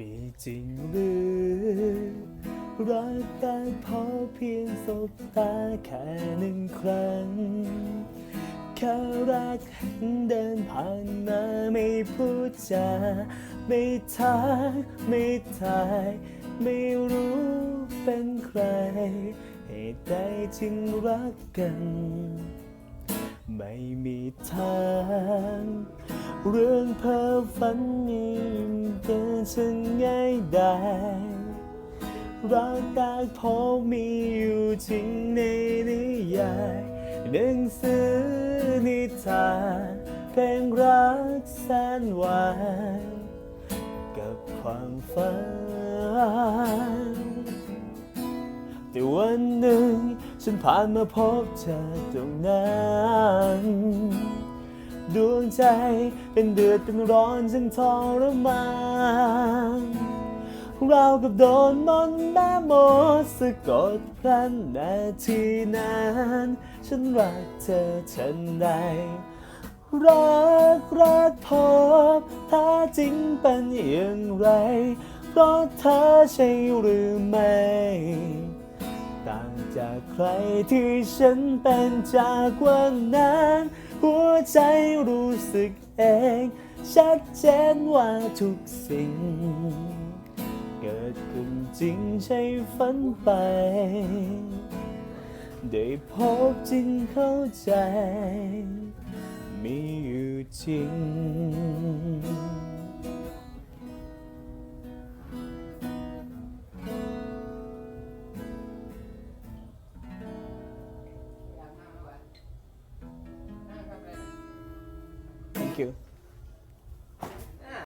มีจริงหรือรักได้พอเพียงสบตาแค่หนึ่งครั้งแค่รักเห็นเดินผ่านมาไม่พูดจาไม่ทักไม่ทาย ไม่รู้เป็นใครเหตุใดจึงรักกัน ไม่มีทาง เรื่องเพ้อฝันยิ่งเกินฉันง่ายได้รักได้พอมีอยู่จริงในนิยายหนังสือนิทานเพลงรักแสนหวานกับความฝันแต่วันหนึ่งฉันผ่านมาพบเธอตรงนั้น ดวงใจเป็นเดือดเป็นร้อนจึงทรมานเรากับโดนมนต์แม่มดสะกดพลันนาทีนั้น ฉันรักเธอฉันใดรักรักพบถ้าจริงเป็นอย่างไรเพราะเธอใช่หรือไม่ ต่างจากใครที่ฉันเป็นจากวันนั้น หัวใจรู้สึกเอง ชัดเจนว่าทุกสิ่ง เกิดขึ้นจริงใช่ฝันไป ได้พบจริงเข้าใจ มีอยู่จริง Thank you